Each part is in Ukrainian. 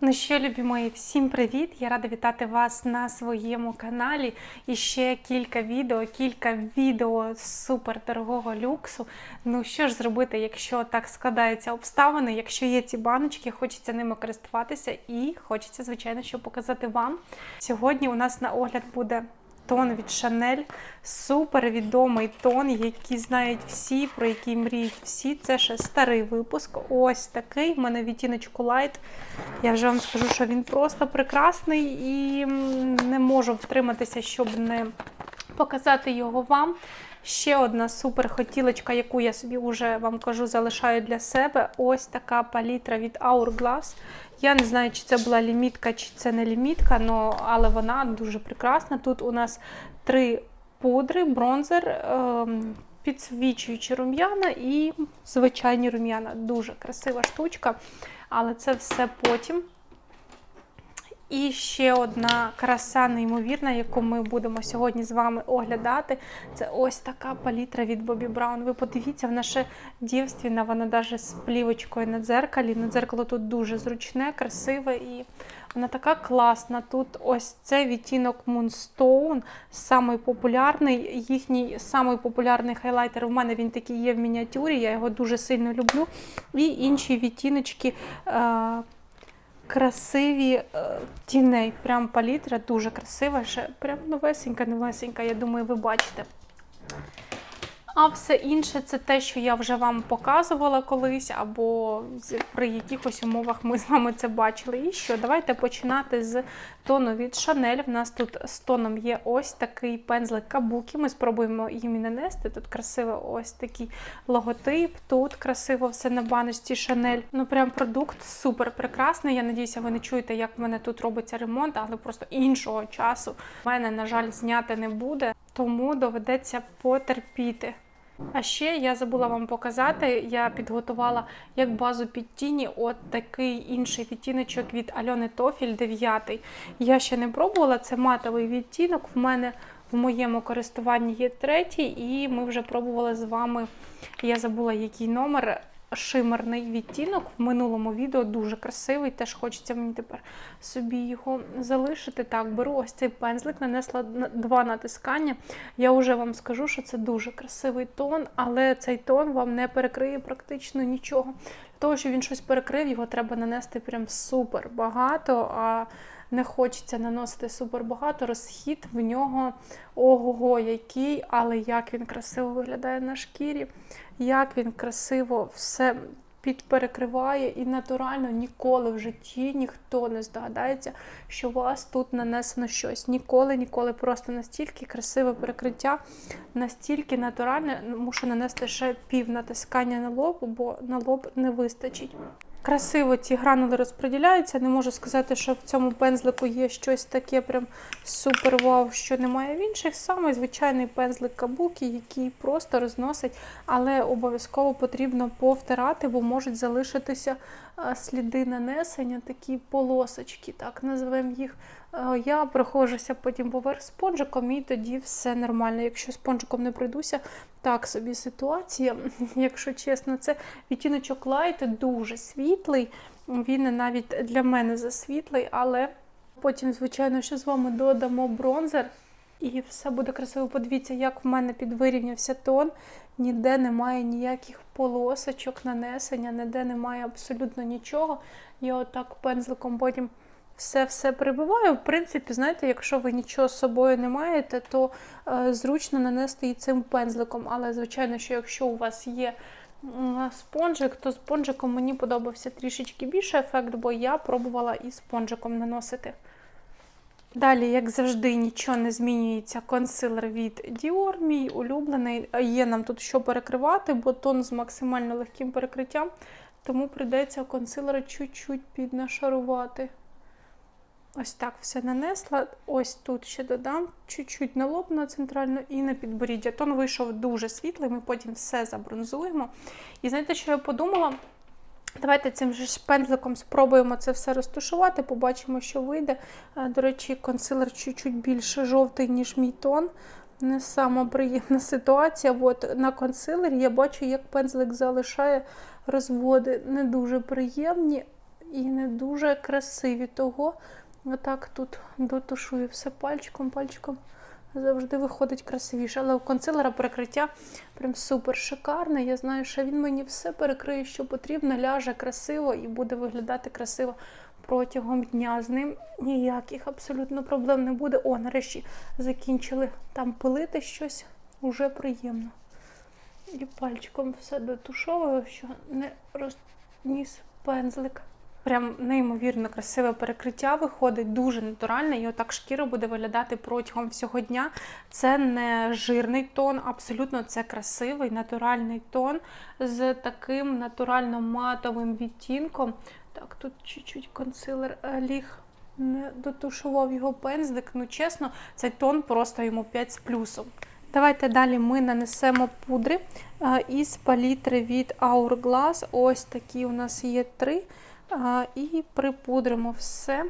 Ну що, любі мої, всім привіт! Я рада вітати вас на своєму каналі. І ще кілька відео, кілька відео супер дорогого люксу. Ну що ж зробити, якщо так складаються обставини, якщо є ці баночки, хочеться ними користуватися і хочеться, звичайно, що показати вам. Сьогодні у нас на огляд буде тон від Шанель. Супер відомий тон, який знають всі, про який мріють всі. Це ще старий випуск. Ось такий. В мене відтіночку Light. Я вже вам скажу, що він просто прекрасний і не можу втриматися, щоб не показати його вам. Ще одна супер хотілочка, яку я собі вже вам кажу, залишаю для себе. Ось така палітра від Hourglass. Я не знаю, чи це була лімітка, чи це не лімітка, але вона дуже прекрасна. Тут у нас три пудри, бронзер, ем, підсвічуючі рум'яна і звичайні рум'яна. Дуже красива штучка, але це все потім. І ще одна краса неймовірна, яку ми будемо сьогодні з вами оглядати. Це ось така палітра від Бобі Браун. Ви подивіться, вона ще дівственна, вона навіть з плівочкою на дзеркалі. На дзеркало тут дуже зручне, красиве і вона така класна. Тут ось це відтінок Moonstone, самий популярний. Їхній самий популярний хайлайтер. У мене він такий є в мініатюрі, я його дуже сильно люблю. І інші відтіночки. Е красиві е, тіней. Прям палітра дуже красива, ще прям новесенька, новесенька, я думаю, ви бачите. А все інше це те, що я вже вам показувала колись, або при якихось умовах ми з вами це бачили. І що? Давайте починати з тону від Chanel. В нас тут з тоном є ось такий пензлик кабуки. Ми спробуємо їм нанести. Тут красиво ось такий логотип. Тут красиво все на баночці Chanel. Ну прям продукт супер прекрасний. Я надіюся, ви не чуєте, як в мене тут робиться ремонт, але просто іншого часу в мене, на жаль, зняти не буде, тому доведеться потерпіти. А ще я забула вам показати, я підготувала як базу під тіні от такий інший відтіночок від Альони Тофіль 9. Я ще не пробувала, це матовий відтінок. В мене в моєму користуванні є третій, і ми вже пробували з вами. Я забула, який номер. Шимерний відтінок в минулому відео дуже красивий. Теж хочеться мені тепер собі його залишити. Так, беру ось цей пензлик, нанесла два натискання. Я вже вам скажу, що це дуже красивий тон, але цей тон вам не перекриє практично нічого. Для того, щоб він щось перекрив, його треба нанести прям супер багато. А не хочеться наносити супер багато. Розхід в нього ого-го який, але як він красиво виглядає на шкірі, як він красиво все підперекриває і натурально ніколи в житті ніхто не здогадається, що у вас тут нанесено щось. Ніколи, ніколи просто настільки красиве перекриття, настільки натуральне, мушу нанести ще пів натискання на лоб, бо на лоб не вистачить. Красиво ці гранули розподіляються. Не можу сказати, що в цьому пензлику є щось таке прям супер вау, що немає в інших. Саме звичайний пензлик кабуки, який просто розносить, але обов'язково потрібно повтирати, бо можуть залишитися сліди нанесення, такі полосочки, так називаємо їх. Я проходжуся потім поверх спонжиком, і тоді все нормально. Якщо спонжиком не пройдуся, так собі ситуація, якщо чесно, це відтіночок Light дуже світлий. Він навіть для мене засвітлий, але потім, звичайно, ще з вами додамо бронзер. І все буде красиво. Подивіться, як в мене підвирівнявся тон. Ніде немає ніяких полосочок, нанесення, ніде немає абсолютно нічого. Я отак пензликом потім все-все прибиваю. В принципі, знаєте, якщо ви нічого з собою не маєте, то е, зручно нанести і цим пензликом. Але, звичайно, що якщо у вас є спонжик, то спонжиком мені подобався трішечки більше ефект, бо я пробувала і спонжиком наносити. Далі, як завжди, нічого не змінюється. Консилер від Dior, мій улюблений. Є нам тут що перекривати, бо тон з максимально легким перекриттям, тому прийдеться консилера чуть-чуть піднашарувати. Ось так все нанесла. Ось тут ще додам чуть-чуть на лоб на центральну і на підборіддя. Тон вийшов дуже світлий, ми потім все забронзуємо. І знаєте, що я подумала? Давайте цим же пензликом спробуємо це все розташувати, побачимо, що вийде. Е, До речі, консилер чуть-чуть більше жовтий, ніж мій тон. Не сама приємна ситуація. От на консилері я бачу, як пензлик залишає розводи не дуже приємні. і не дуже красиві. Того отак тут дотушую все пальчиком, пальчиком. Завжди виходить красивіше. Але у консилера перекриття прям супер шикарне. Я знаю, що він мені все перекриє, що потрібно, ляже красиво і буде виглядати красиво протягом дня. З ним ніяких абсолютно проблем не буде. О, нарешті закінчили там пилити щось уже приємно. І пальчиком все дотушовую, що не розніс пензлик. Прям неймовірно красиве перекриття виходить, дуже натуральне, і отак шкіра буде виглядати протягом всього дня. Це не жирний тон, абсолютно це красивий натуральний тон з таким натурально-матовим відтінком. Так, тут чуть-чуть консилер е, ліг, не дотушував його пензлик. Ну, чесно, цей тон просто йому 5 з плюсом. Давайте далі ми нанесемо пудри е, із палітри від Hourglass. Ось такі у нас є три. І припудримо все.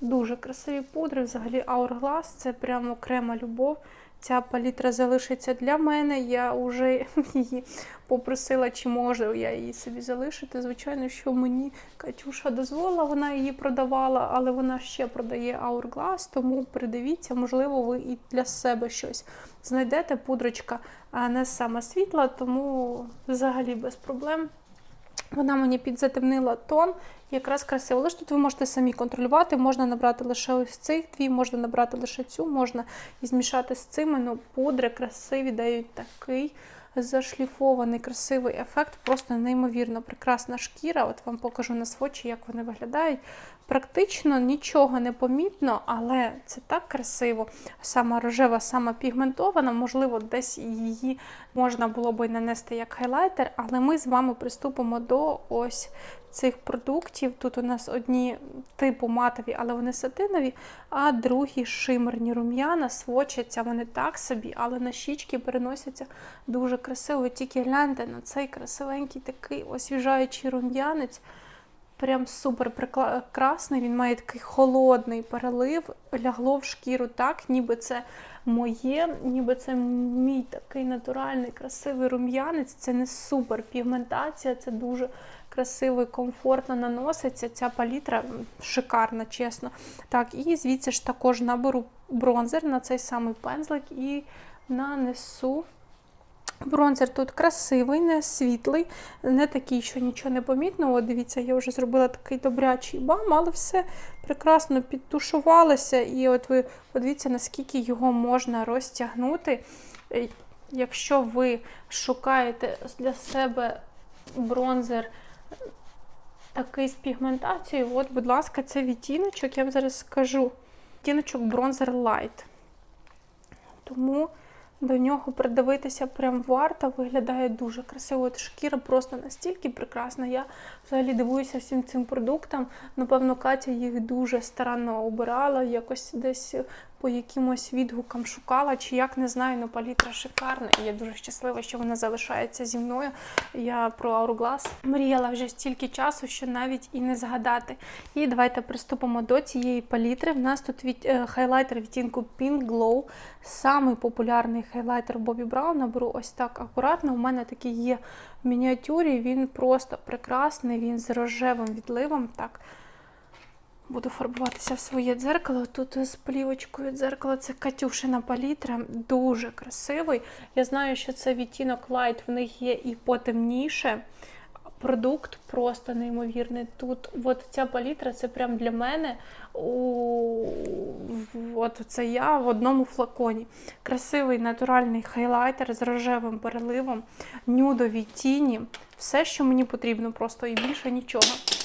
Дуже красиві пудри. Взагалі Hourglass це прямо окрема любов. Ця палітра залишиться для мене. Я вже її попросила, чи можу я її собі залишити. Звичайно, що мені Катюша дозволила, вона її продавала, але вона ще продає Hourglass, тому придивіться, можливо, ви і для себе щось знайдете. Пудрочка не саме світла, тому взагалі без проблем. Вона мені підзатемнила тон, якраз красиво. Лише тут ви можете самі контролювати, можна набрати лише ось цих дві, можна набрати лише цю, можна і змішати з цими. Ну, пудри красиві, дають такий зашліфований, красивий ефект, просто неймовірно прекрасна шкіра. От вам покажу на свочі, як вони виглядають. Практично нічого не помітно, але це так красиво. Сама рожева, сама пігментована, можливо, десь її можна було би нанести як хайлайтер, але ми з вами приступимо до ось цих продуктів. Тут у нас одні типу матові, але вони сатинові, а другі шимерні рум'яна, свочаться вони так собі, але на щічки переносяться дуже красиво. Тільки гляньте на цей красивенький такий освіжаючий рум'янець. Прям супер прекрасний. Він має такий холодний перелив, лягло в шкіру так, ніби це моє, ніби це мій такий натуральний, красивий рум'янець. Це не супер пігментація, це дуже красиво і комфортно наноситься. Ця палітра шикарна, чесно. Так, і звідси ж також наберу бронзер на цей самий пензлик і нанесу. Бронзер тут красивий, не світлий, не такий, що нічого не помітно. От Дивіться, я вже зробила такий добрячий бам, але все прекрасно підтушувалося. І от ви подивіться, наскільки його можна розтягнути. Е, якщо ви шукаєте для себе бронзер такий з пігментацією, от, будь ласка, це відтіночок, я вам зараз скажу. Відтіночок бронзер Light. Тому до нього придивитися прям варто, виглядає дуже красиво. От шкіра просто настільки прекрасна. Я взагалі дивуюся всім цим продуктам. Напевно, Катя їх дуже старанно обирала, якось десь по якимось відгукам шукала, чи як не знаю, але палітра шикарна. І я дуже щаслива, що вона залишається зі мною. Я про Hourglass мріяла вже стільки часу, що навіть і не згадати. І давайте приступимо до цієї палітри. В нас тут від, е, хайлайтер відтінку Pink Glow. Самий популярний хайлайтер Бобі Браун. Наберу ось так акуратно. У мене такий є в мініатюрі. Він просто прекрасний, він з рожевим відливом. Так, Буду фарбуватися в своє дзеркало. Тут з плівочкою дзеркало це Катюшина палітра, дуже красивий. Я знаю, що це відтінок Light, в них є і потемніше. Продукт просто неймовірний. Тут от ця палітра це прям для мене. У... От це я в одному флаконі. Красивий натуральний хайлайтер з рожевим переливом, нюдові тіні. Все, що мені потрібно, просто і більше нічого.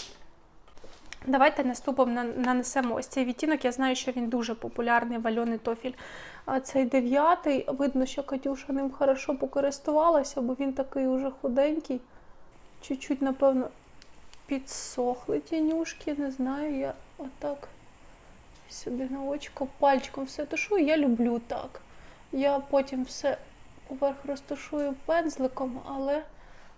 Давайте наступом нанесемо ось цей відтінок. Я знаю, що він дуже популярний вальоний тофіль. А цей дев'ятий, видно, що Катюша ним хорошо покористувалася, бо він такий уже худенький. Чуть-чуть, напевно, підсохли тінюшки, не знаю, я отак собі на очко пальчиком все тушую. Я люблю так. Я потім все поверх розташую пензликом, але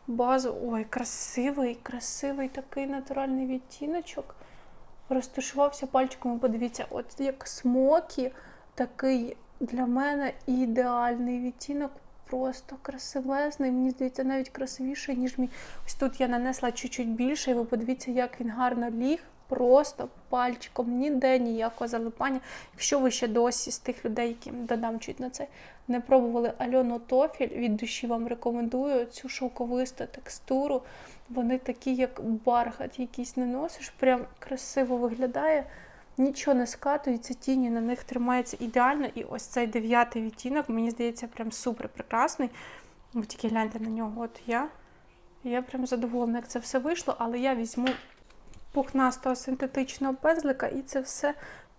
базу. Ой, красивий, красивий такий натуральний відтіночок. Розташувався пальчиком, подивіться, от як смокі, такий для мене ідеальний відтінок. просто красивезний. Мені здається, навіть красивіший, ніж мій. Ось тут я нанесла чуть-чуть більше, і ви подивіться, як він гарно ліг. Просто пальчиком, ніде ніякого залипання. Якщо ви ще досі з тих людей, яким додам чуть на це, не пробували Альону Тофіль, від душі вам рекомендую цю шовковисту текстуру. Вони такі, як бархат, якийсь не носиш, прям красиво виглядає. Нічого не скатується, тіні на них тримаються ідеально. І ось цей дев'ятий відтінок, мені здається, прям супер прекрасний. Ви тільки гляньте на нього. От я. Я прям задоволена, як це все вийшло, але я візьму пухнастого синтетичного пензлика і це все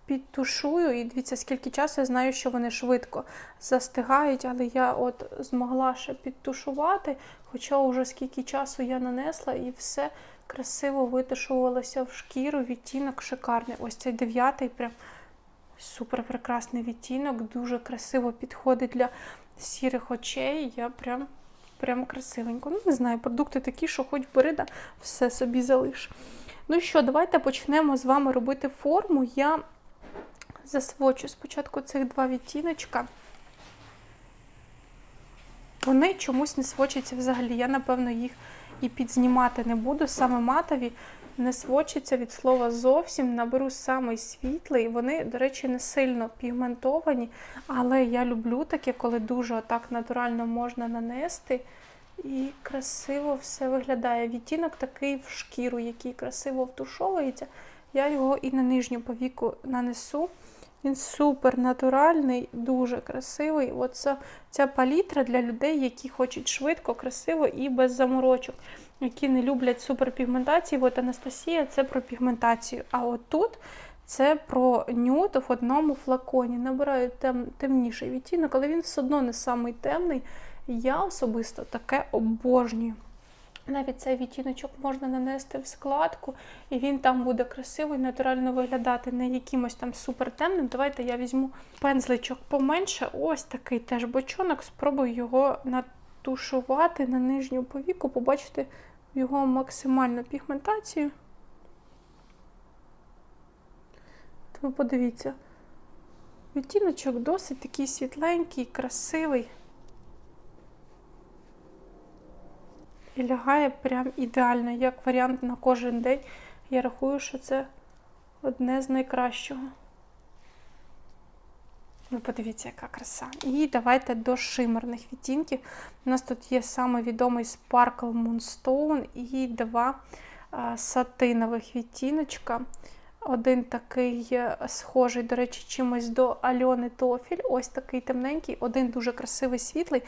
підтушую. І дивіться, скільки часу я знаю, що вони швидко застигають, але я от змогла ще підтушувати, хоча вже скільки часу я нанесла, і все красиво витушувалося в шкіру. Відтінок шикарний. Ось цей дев'ятий, прям супер прекрасний відтінок, дуже красиво підходить для сірих очей. Я прям. Прям красивенько. Ну, не знаю, продукти такі, що хоч бери, да, все собі залиш. Ну що, давайте почнемо з вами робити форму. Я засвочу спочатку цих два відтіночка. Вони чомусь не свочаться взагалі. Я, напевно, їх і підзнімати не буду. Саме матові не свочаться від слова зовсім. Наберу самий світлий. Вони, до речі, не сильно пігментовані, але я люблю таке, коли дуже отак натурально можна нанести. І красиво все виглядає. Відтінок такий в шкіру, який красиво втушовується. Я його і на нижню повіку нанесу. Він супер натуральний, дуже красивий. Оце ця палітра для людей, які хочуть швидко, красиво і без заморочок, які не люблять суперпігментації. От Анастасія це про пігментацію. А от тут це про нюд в одному флаконі. Набираю тем, темніший відтінок, але він все одно не самий темний. Я особисто таке обожнюю. Навіть цей відтіночок можна нанести в складку, і він там буде красиво і натурально виглядати, не якимось там супер темним. Давайте я візьму пензличок поменше, ось такий теж бочонок, спробую його натушувати на нижню повіку, побачити його максимальну пігментацію. Ви подивіться, відтіночок досить такий світленький, красивий. І лягає прям ідеально, як варіант на кожен день. Я рахую, що це одне з найкращого. Ви подивіться, яка краса. І давайте до шимерних відтінків. У нас тут є саме відомий Sparkle Moonstone і два сатинових відтіночка. Один такий е, схожий, до речі, чимось до Альони Тофіль. Ось такий темненький, один дуже красивий світлий.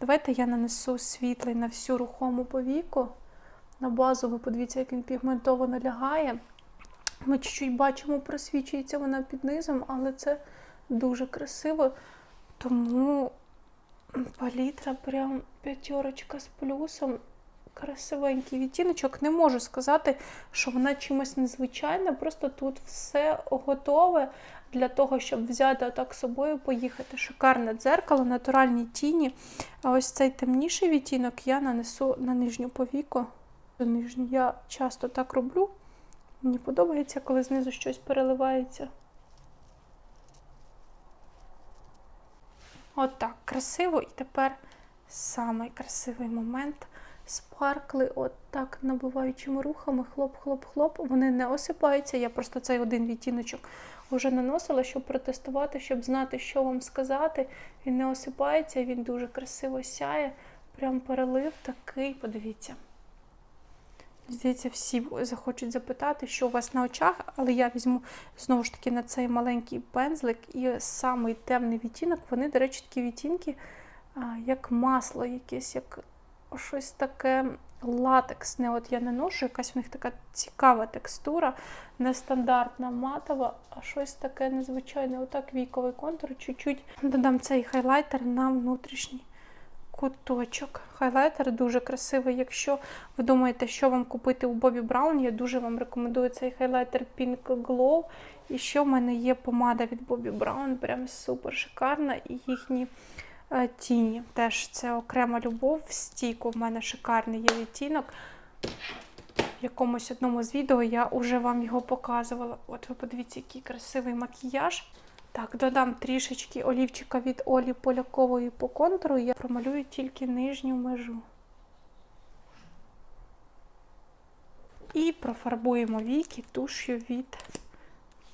Давайте я нанесу світлий на всю рухому повіку. На базу, ви подивіться, як він пігментовано лягає. Ми чуть-чуть бачимо, просвічується вона під низом, але це дуже красиво. Тому палітра прям п'ятерочка з плюсом. Красивенький відтіночок. Не можу сказати, що вона чимось незвичайна, просто тут все готове для того, щоб взяти отак з собою, поїхати. Шикарне дзеркало, натуральні тіні. А ось цей темніший відтінок я нанесу на нижню повіку. Я часто так роблю. Мені подобається, коли знизу щось переливається. От так, красиво. І тепер самий красивий момент. Спаркли, от так набиваючими рухами, хлоп-хлоп-хлоп. Вони не осипаються. Я просто цей один відтіночок вже наносила, щоб протестувати, щоб знати, що вам сказати. Він не осипається, він дуже красиво сяє. Прям перелив такий, подивіться. Здається, всі захочуть запитати, що у вас на очах, але я візьму знову ж таки на цей маленький пензлик і самий темний відтінок. Вони, до речі, такі відтінки, як масло якесь, як щось таке латексне. От я не ношу, якась у них така цікава текстура, нестандартна матова, а щось таке незвичайне. Отак віковий контур. Чуть-чуть додам цей хайлайтер на внутрішній куточок. Хайлайтер дуже красивий. Якщо ви думаєте, що вам купити у Бобі Браун, я дуже вам рекомендую цей хайлайтер Pink Glow. І ще в мене є помада від Бобі Браун, прям супер шикарна. І їхні тіні. Теж це окрема любов. В стійку в мене шикарний є відтінок. В якомусь одному з відео я вже вам його показувала. От ви подивіться, який красивий макіяж. Так, додам трішечки олівчика від Олі Полякової по контуру. Я промалюю тільки нижню межу. І профарбуємо віки туш'ю від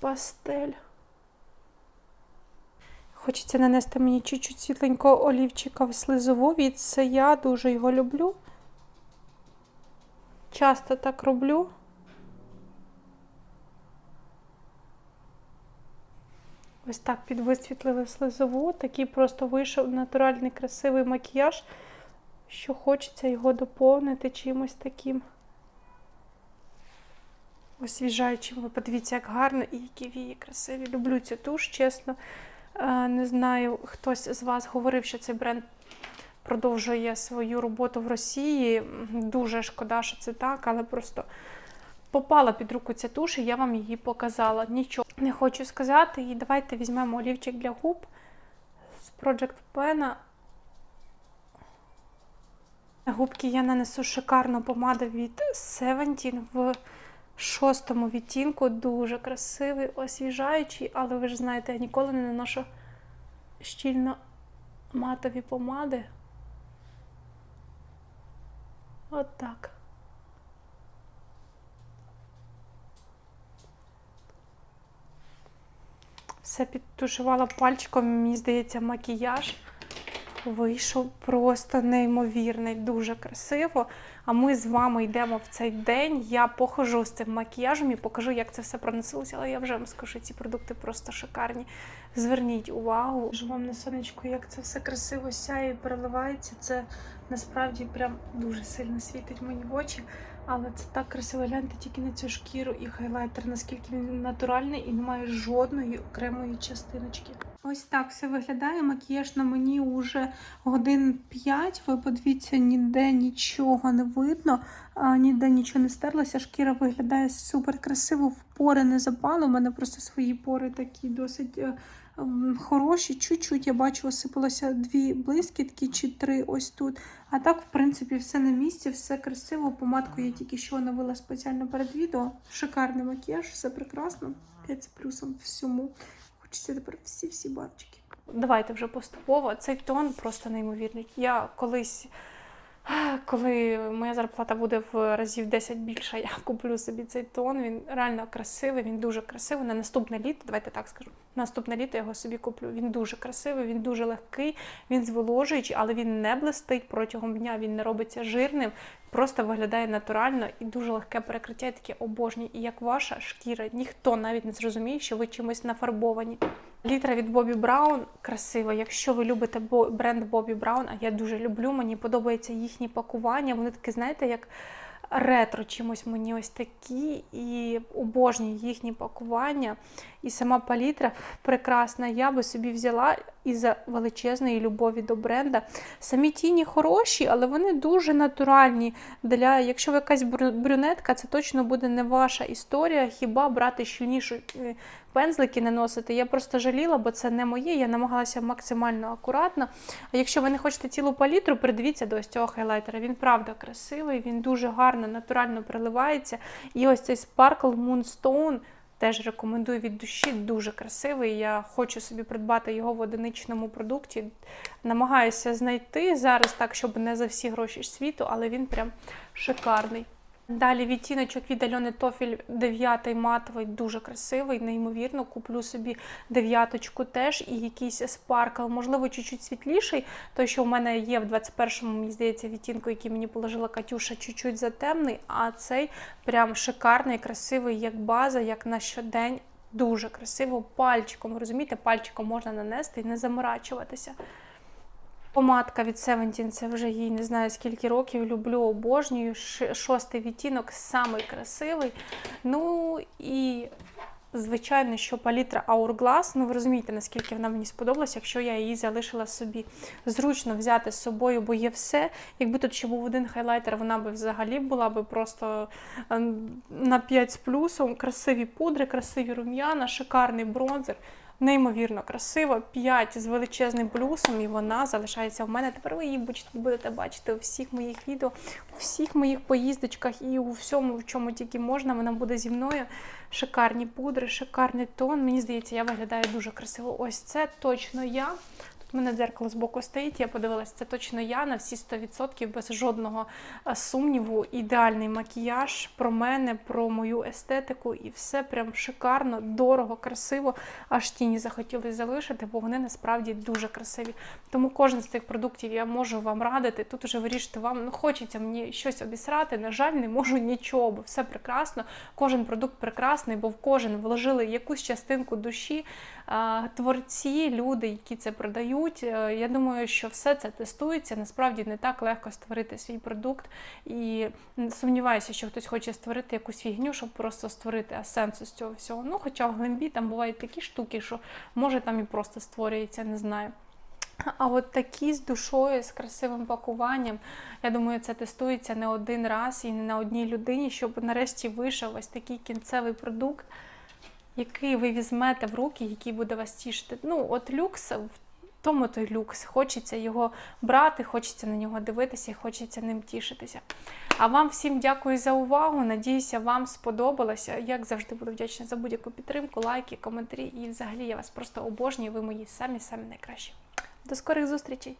пастель. Хочеться нанести мені чуть-чуть світленького олівчика в слизову від це я дуже його люблю. Часто так роблю. Ось так підвисвітлили слизову. Такий просто вийшов натуральний красивий макіяж, що хочеться його доповнити чимось таким освіжаючим. Ви подивіться, як гарно і які вії красиві. Люблю цю туш, чесно. Е, Не знаю, хтось з вас говорив, що цей бренд продовжує свою роботу в Росії. Дуже шкода, що це так, але просто попала під руку ця туш, і я вам її показала. Нічого не хочу сказати. І давайте візьмемо олівчик для губ з Project Pen. Губки я нанесу шикарну помаду від Seventeen в шостому відтінку. Дуже красивий, освіжаючий, але ви ж знаєте, я ніколи не наношу щільно матові помади. От так. Все підтушувала пальчиком, мені здається, макіяж вийшов просто неймовірний, дуже красиво. А ми з вами йдемо в цей день. Я похожу з цим макіяжем і покажу, як це все проносилося. Але я вже вам скажу, ці продукти просто шикарні. Зверніть увагу. Ж вам на сонечку, як це все красиво сяє і переливається. Це насправді прям дуже сильно світить мені в очі. Але це так красиво гляньте тільки на цю шкіру і хайлайтер, наскільки він натуральний і немає жодної окремої частиночки. Ось так все виглядає. Макіяж на мені уже годин 5. Ви подивіться, ніде нічого не видно, ніде нічого не стерлося. Шкіра виглядає супер красиво, в пори не запало. У мене просто свої пори такі досить е, хороші. Чуть-чуть я бачу, осипалося дві блискітки чи три ось тут. А так, в принципі, все на місці, все красиво. Помадку я тільки що оновила спеціально перед відео. Шикарний макіяж, все прекрасно. 5 з плюсом всьому. Хочеться тепер всі-всі бабчики. Давайте вже поступово. Цей тон просто неймовірний. Я колись, коли моя зарплата буде в разів 10 більша, я куплю собі цей тон. Він реально красивий, він дуже красивий. На наступне літо, давайте так скажу. Наступне літо я його собі куплю. Він дуже красивий, він дуже легкий, він зволожуючий, але він не блистить протягом дня, він не робиться жирним, просто виглядає натурально і дуже легке перекриття. і таке обожнє. І як ваша шкіра, ніхто навіть не зрозуміє, що ви чимось нафарбовані. Літра від Бобі Браун красива. Якщо ви любите бренд Бобі Браун, а я дуже люблю, мені подобається їхні пакування. Вони такі, знаєте, як ретро чимось мені ось такі, і обожнюю їхні пакування. І сама палітра прекрасна. Я би собі взяла із-за величезної любові до бренда. Самі тіні хороші, але вони дуже натуральні. Для, якщо ви якась брюнетка, це точно буде не ваша історія. Хіба брати щільнішу пензлики наносити? Я просто жаліла, бо це не моє. Я намагалася максимально акуратно. А якщо ви не хочете цілу палітру, придивіться до ось цього хайлайтера. Він правда красивий, він дуже гарно, натурально приливається. І ось цей Sparkle Moonstone. Теж рекомендую від душі, дуже красивий. Я хочу собі придбати його в одиничному продукті. Намагаюся знайти зараз так, щоб не за всі гроші світу, але він прям шикарний. Далі відтіночок від Альони Тофіль 9 матовий, дуже красивий, неймовірно. Куплю собі дев'яточку теж і якийсь спаркл, можливо, чуть-чуть світліший. Той, що в мене є в 21-му, мені здається, відтінку, який мені положила Катюша, чуть-чуть затемний, а цей прям шикарний, красивий, як база, як на щодень. Дуже красиво пальчиком. Розумієте, пальчиком можна нанести і не заморачуватися. Помадка від Seventeen, це вже їй не знаю скільки років. Люблю, обожнюю. Шостий відтінок, самий красивий. Ну і звичайно, що палітра Hourglass, ну ви розумієте, наскільки вона мені сподобалась, якщо я її залишила собі. Зручно взяти з собою, бо є все. Якби тут ще був один хайлайтер, вона би взагалі була би просто ем, на 5 з плюсом. Красиві пудри, красиві рум'яна, шикарний бронзер. Неймовірно красиво, 5 з величезним плюсом, і вона залишається в мене. Тепер ви її будете- бачити у всіх моїх відео, у всіх моїх поїздочках і у всьому, в чому тільки можна. Вона буде зі мною. Шикарні пудри, шикарний тон. Мені здається, я виглядаю дуже красиво. Ось це точно я. У мене дзеркало збоку стоїть, я подивилася, це точно я на всі 100% без жодного е, сумніву. Ідеальний макіяж про мене, про мою естетику, і все прям шикарно, дорого, красиво. Аж тіні захотіли залишити, бо вони насправді дуже красиві. Тому кожен з цих продуктів я можу вам радити. Тут уже вирішити вам, ну хочеться мені щось обісрати. На жаль, не можу нічого, бо все прекрасно. Кожен продукт прекрасний, бо в кожен вложили якусь частинку душі. Творці, люди, які це продають. е, Я думаю, що все це тестується. Насправді не так легко створити свій продукт. І сумніваюся, що хтось хоче створити якусь фігню, щоб просто створити а сенсу з цього всього. Ну, хоча в глибі там бувають такі штуки, що може там і просто створюється, не знаю. А от такі з душою, з красивим пакуванням, я думаю, це тестується не один раз і не на одній людині, щоб нарешті вийшов ось такий кінцевий продукт, який ви візьмете в руки, який буде вас тішити. Ну, от люкс, в тому той люкс. Хочеться його брати, хочеться на нього дивитися і хочеться ним тішитися. А вам всім дякую за увагу. Надіюся, вам сподобалося. Як завжди буду вдячна за будь-яку підтримку, лайки, коментарі. І взагалі я вас просто обожнюю. Ви мої самі-самі найкращі. До скорих зустрічей!